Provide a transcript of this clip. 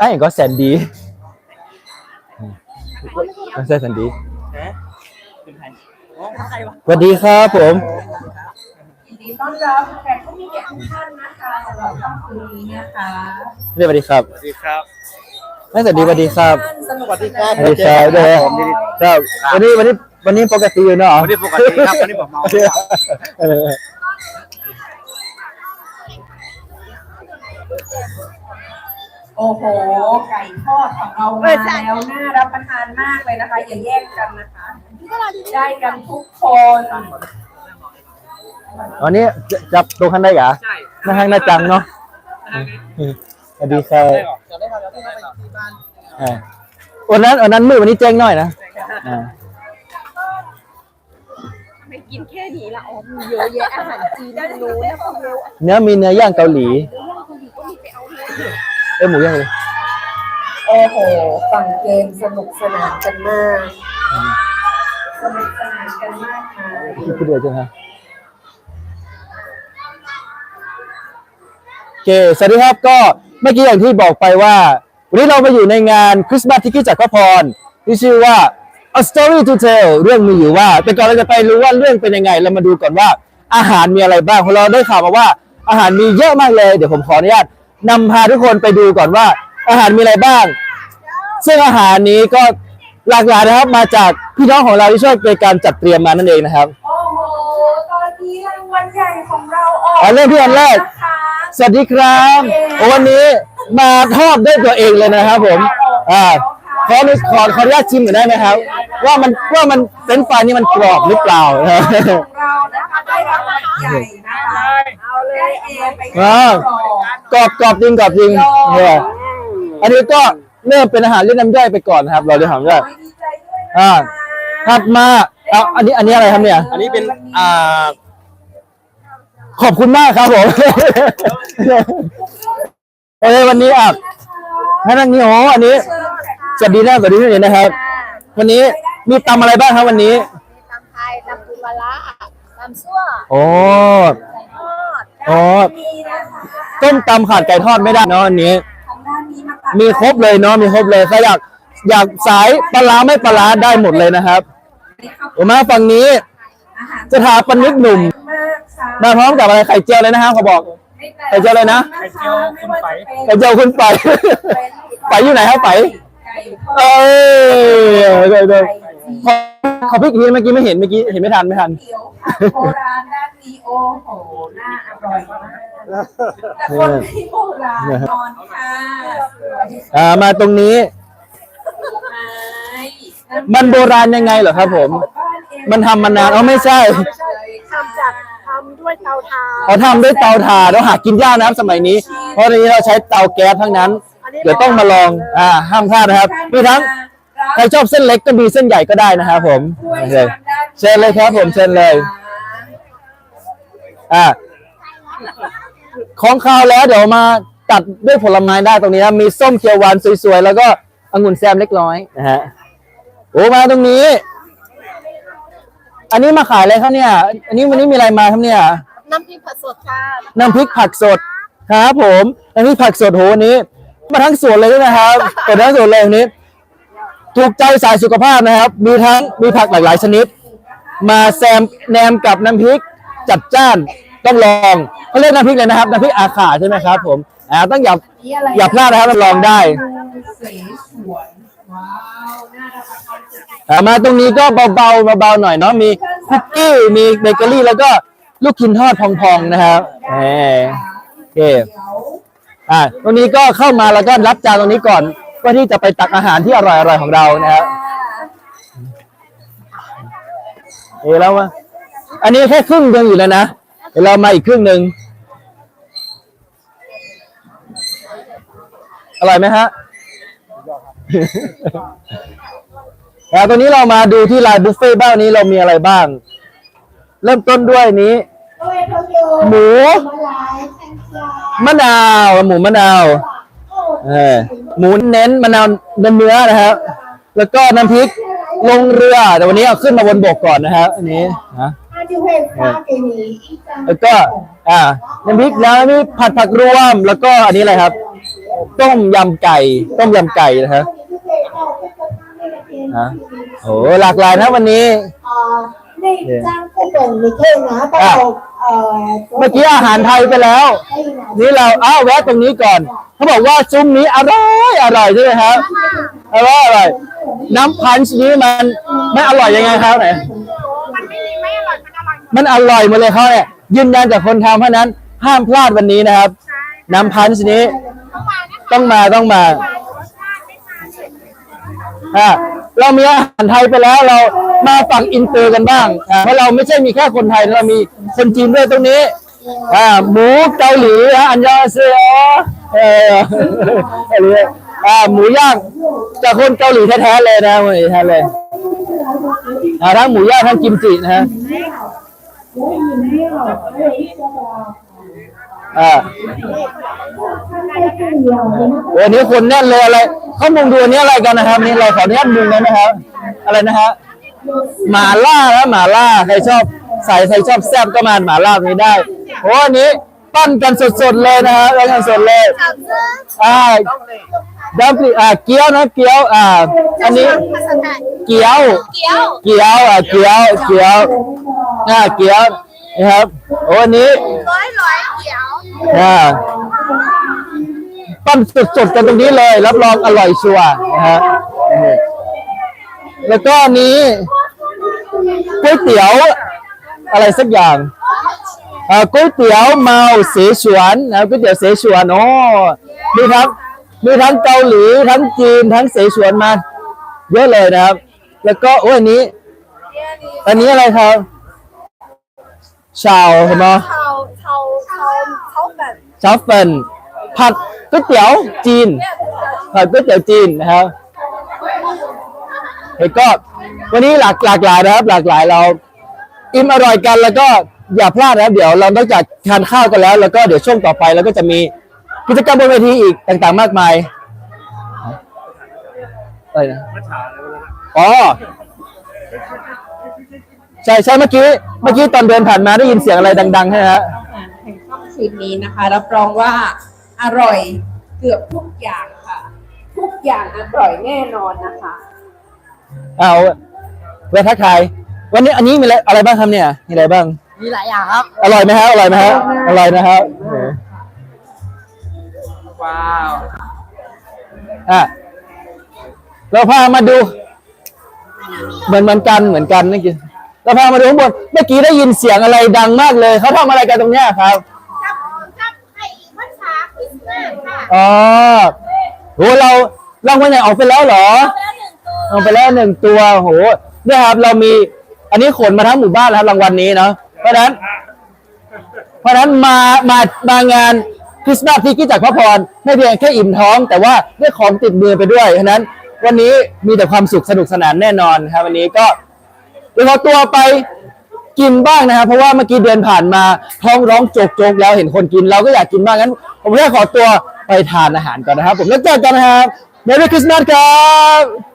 ไอ้ก็แสนดีก็แสนดีสวัสดีครับผมยินดีต้อนรับแขกผู้มีเกียรติทุกท่านนะคะสำหรับค่ำคืนนี้นะคะสวัสดีครับสวัสดีครับแม่สวัสดีสวัสดีครับท่านสนุกสวัสดีครับสวัสดีครับด้วยครับวันนี้วันนี้วันนี้ปกติอยู่เนาะวันนี้ปกติครับวันนี้ผมเมาเออ โอ้โห ไก่ทอดของเรามาแล้วน่ารับประทานมากเลยนะคะ อย่าแยกกันนะคะ ได้กันทุกคนวันนี้จะจับตัวข้างได้เหรอใช่หน้าห้างหน้าจังเนาะสวัสดีครับจะได้ทำแล้วต้องไปที่บ้านอ่าวันนั้นวันนั้นมือวันนี้แจ้งหน่อยนะอ่าไม่กินแค่นี้ละอ๋อมีเยอะแยะอาหารจีนรู้นะพวกรู้เนื้อมีเนื้อย่างเกาหลีเรื่องคนดีก็มีไปเอาเลย เอ้ยหมูย่างเลยโอ้โหฝั่งเกมสนุกสนานกันมากสนุกสนานกันมากค่ะพูดเดียวจังฮะโอเคสวัสดีครับก็เมื่อกี้อย่างที่บอกไปว่า วันนี้เรามาอยู่ในงานคริสต์มาสที่กิจจากพระพรที่ชื่อว่า A Story to Tell เรื่องมีอยู่ว่า แต่ก่อนเราจะไปรู้ว่าเรื่องเป็นยังไง เรามาดูก่อนว่าอาหารมีอะไรบ้างเพราะเราได้ข่าวมาว่าอาหารมีเยอะมากเลย เดี๋ยวผมขออนุญาต นำพาทุกคนไปดูก่อนว่า อาหารมีอะไรบ้าง ซึ่งอาหารนี้ก็หลากหลายนะครับ มาจากพี่น้องของเราที่ช่วยในการจัดเตรียมมานั่นเองนะครับ โอ้โห ตอนนี้รางวัลใหญ่ของเราออกเอาเริ่มที่อันแรกนะคะสวัสดีครับโอ้วันนี้มาทอดด้วยตัวเองเลยนะครับผมอ่าขออนุขอขออนุญาตชิมหน่อยได้ไหมครับ ว่ามันว่ามันเฟรนช์ฟรายนี่มันกรอบหรือเปล่าของเรานะคะได้รางวัลใหญ่นะคะ เอาเลยเอไปอ่ากรอบกรอบจริงกรอบจริงเนี่ยอันนี้ก็เริ่มเป็นอาหารเรียกน้ำย่อยไปก่อนนะครับ เราเรียกน้ำย่อยดีใจด้วยนะอ่าคะถัดมาเอาอันนี้อันนี้อะไรครับเนี่ย อันนี้เป็นอ่าขอบคุณมากครับผมเออวันนี้อะให้นั่งนี่โอ้อันนี้สวัสดีนะสวัสดีพี่นะครับ วันนี้มีตำอะไรบ้างครับวันนี้ ตำไทยตำปูปลาร้าตำซั่วโอ้ไก่ท อดโอ้มีนะคะต้มตำขาดไก่ทอดไม่ได้เนาะอันนี้ ทางด้านนี้มาตัดมีครบเลยเนาะมีครบเลยใครอยากอยากสายปลาร้าไม่ปลาร้าได้หมดเลยนะครับผมมาฝั่งนี้อาหารสถาปนิกหนุ่ม มากค่ะมาพร้อมกับอะไรไข่เจียวเลยนะครับเขาบอก ไข่เจียวเลยนะ ไข่เจียวคุณไฟไข่เจียวคุณไป ไปอยู่ไหนครับไปไก่ทอดเอ้ยเดี๋ยวเดี๋ยวขอขอพริกอีกทีเมื่อกี้ไม่เห็นเมื่อกี้เห็นไม่ทันไม่ทัน เขียวผัดโบราณด้าน นี้โอ้โหน่าอร่อยมากแต่คนที่โบราณนอนค่ะอ่ามาตรงนี้ มันโบราณยังไงเหรอครับผม มันทำมานานอ๋อไม่ใช่ทำจากทำด้วยเตาถ่านเขาทำด้วยเตาถ่านเราหากินยากนะครับสมัยนี้ เพราะตอนนี้เราใช้เตาแก๊สทั้งนั้น เดี๋ยวต้องมาลองอ่าห้ามพลาดนะครับมีทั้งใครชอบเส้นเล็กก็มีเส้นใหญ่ก็ได้นะครับผมโอเคเชิญเลยครับผมเชิญเลย อ่าของคาวแล้วเดี๋ยวมาตัดด้วยผลไม้ได้ตรงนี้นะมีส้มเขียวหวานสวยๆ แล้วก็องุ่นแซมเล็กน้อยนะฮะโอ้มาตรงนี้ อันนี้มาขายอะไรครับเนี่ย อันนี้วันนี้มีอะไรมาครับเนี่ยน้ำพริกผัดสดค่ะน้ำพริกผักสดครับผมน้ำพริกผักสดโหวันนี้ มาทั้งสวนเลยด้วยนะครับเปิดทั้งสวนเลยวันนี้ ถูกใจสายสุขภาพนะครับ มีทั้งมีผักหลากหลายชนิด มาแซมแนมกับน้ำพริก จัดจ้านต้องลองเขาเรียกน้ำพริกเลยนะครับน้ำพริกอาขาใช่ไหมครับ ผมอ่าต้องอย่าอย่าพลาดนะครับลองได้เสฉวนว้าวน่ารับประทานจัดอ่ามาตรงนี้ก็เบาๆเบาๆหน่อยเนาะมีคุกกี้มีเบเกอรี่ แล้วก็ลูกชิ้นทอดพองๆนะครับแหมโอเคเดี๋ยวอ่าตรงนี้ก็เข้ามาแล้วก็รับจานตรงนี้ก่อนเพื่อที่จะไปตักอาหารที่อร่อยๆของเรานะครับเอ้แล้ววะ อันนี้แค่ครึ่งเดียวอยู่แล้วนะเดี๋ยวเรามาอีกครึ่งหนึ่งอร่อยไหมฮะแล้วตอนนี้เรามาดูที่ลายบุฟเฟ่ต์บ้างวันนี้เรามีอะไรบ้าง เริ่มต้นด้วยนี้ หมูมะนาว หมูมะนาวเออหมูเน้นมะนาวเนื้อเนื้อนะครับ แล้วก็น้ำพริกลงเรือ แต่วันนี้เอาขึ้นมาบนบกก่อนนะครับอันนี้นะ他 就会发给你一张 แล้วก็ อ่า น้ำพริกแล้วมีผัดผักรวม แล้วก็อันนี้อะไรครับ เ ต้มยำไก่ ต้มยำไก่นะครับฮะโอ้หลากหลายนะวันนี้ ในจ้างผู้เป็นในเท่นะตลกเอ่อ เมื่อกี้อาหารไทยไปแล้ว นี่เราอ้าวแวะตรงนี้ก่อน เขาบอกว่าซุ้มนี้อร่อยอร่อยใช่ไหมครับอร่อยอร่อยน้ำพันช์นี้มันไม่อร่อยยังไงครับไหน มันอร่อยหมดเลยเขาเนี่ยยืนยันจากคนทำเพราะนั้นห้ามพลาดวันนี้นะครับ น้ำพันชนี้ ต้องมาต้องมาอะเรามีอาหารไทยไปแล้วเรามาฝั่งอินเตอร์กันบ้างเพราะเราไม่ใช่มีแค่คนไทยเรามีคนจีนด้วยตรงนี้อ่าหมูเกาหลีฮะอันยองเซโอเอออะไรเนี่ยอ่าหมูย่างจากคนเกาหลีแท้ๆเลยนะแท้เลยทั้งหมูย่างทั้งกิมจินะฮะ อ่าวันนี้คนแน่นเลยอะไรเขามุงดูอันนี้อะไรกันนะครับ นี่เราขออนุญาตมุงเลยนะครับ อะไรนะฮะหมาล่านะหมาล่าใครชอบใส่ใครชอบแซ่บก็มาหมาล่าตรงนี้ได้โอ้อันนี้ปั้นกันสดๆเลยนะฮะปั้นกันสดเลยอ่า ดัมปลีอ่าเกี๊ยวนะเกี๊ยวอ่าอันนี้เกี๊ยวเกี๊ยวเกี๊ยวอะเกี๊ยวเกี๊ยวอ่าเกี๊ยวนะครับโอ้อันนี้ร้อยร้อยเกี๊ยวอ่าปั้นสดๆกันตรงนี้เลย รับรองอร่อยชัวร์นะฮะแล้วก็อันนี้ก๋วยเตี๋ยวอะไรสักอย่างอ่าก๋วยเตี๋ยวเมาเสฉวนนะก๋วยเตี๋ยวเสฉวนโอ้มีทั้ง มีทั้งเกาหลีทั้งจีนทั้งเสฉวนมา เยอะเลยนะครับ แล้วก็โอ้ยอันนี้ อันนี้อะไรครับชาวใช่ไหมเทาเทาเทาเทาแบบชาเฟินผัดก๋วยเตี๋ยวจีนผัดก๋วยเตี๋ยวจีนนะครับเฮ้ยก็วันนี้หลากหลากหลายนะครับ หลากหลายเรา อิ่มอร่อยกันแล้วก็อย่าพลาดนะครับ เดี๋ยวเรานอกจากทานข้าวกันแล้ว แล้วก็เดี๋ยวช่วงต่อไปเราก็จะมี กิจกรรมบนเวทีอีกต่างๆมากมายอะไรนะอ๋อใช่ใช่เมื่อกี้เมื่อกี้ตอนเดินผ่านมาได้ยินเสียงอะไรดังๆใช่ไหมฮะอาหารแห่งค่ำคืนนี้นะคะ รับรองว่าอร่อยเกือบทุกอย่างค่ะ ทุกอย่างอร่อยแน่นอนนะคะ เอาเวทักทายวันนี้อันนี้มีอะไรอะไรบ้างครับเนี่ยมีอะไรบ้าง มีหลายอย่างครับ อร่อยไหมฮะอร่อยไหมฮะอร่อยนะครับ ว้าวอะเราพามาดู เหมือนเหมือนกันเหมือนกันเมื่อกี้เราพามาดูข้างบนเมื่อกี้ได้ยินเสียงอะไรดังมากเลยเขาทำอะไรกันตรงเนี้ยครับกับกับไอ้ภาษาคริสต์มาสค่ะอ๋อโหเรารางวัลใหญ่ออกไปแล้วเหรอแล้วหนึ่งตัวเอาไปแล้วหนึ่งตัวโหเนี่ยครับ เรามีอันนี้ขนมาทั้งหมู่บ้านแล้วรางวัลนี้เนาะเพราะฉะนั้น เพราะฉะนั้นมา มา มางาน คริสต์มาสที่กิจจากพระพรไม่เพียงแค่อิ่มท้อง แต่ว่าได้ของติดมือไปด้วยฉะนั้นวันนี้มีแต่ความสุขสนุกสนานแน่นอนครับวันนี้ก็เดี๋ยวขอตัวไปกินบ้างนะครับเพราะว่าเมื่อกี้เดินผ่านมาท้องร้องโจกๆแล้วเห็นคนกินเราก็อยากกินบ้างงั้น ผมแค่ขอตัวไปทานอาหารก่อนนะครับ ผมแล้วเจอกันนะครับ Merry Christmas ครับ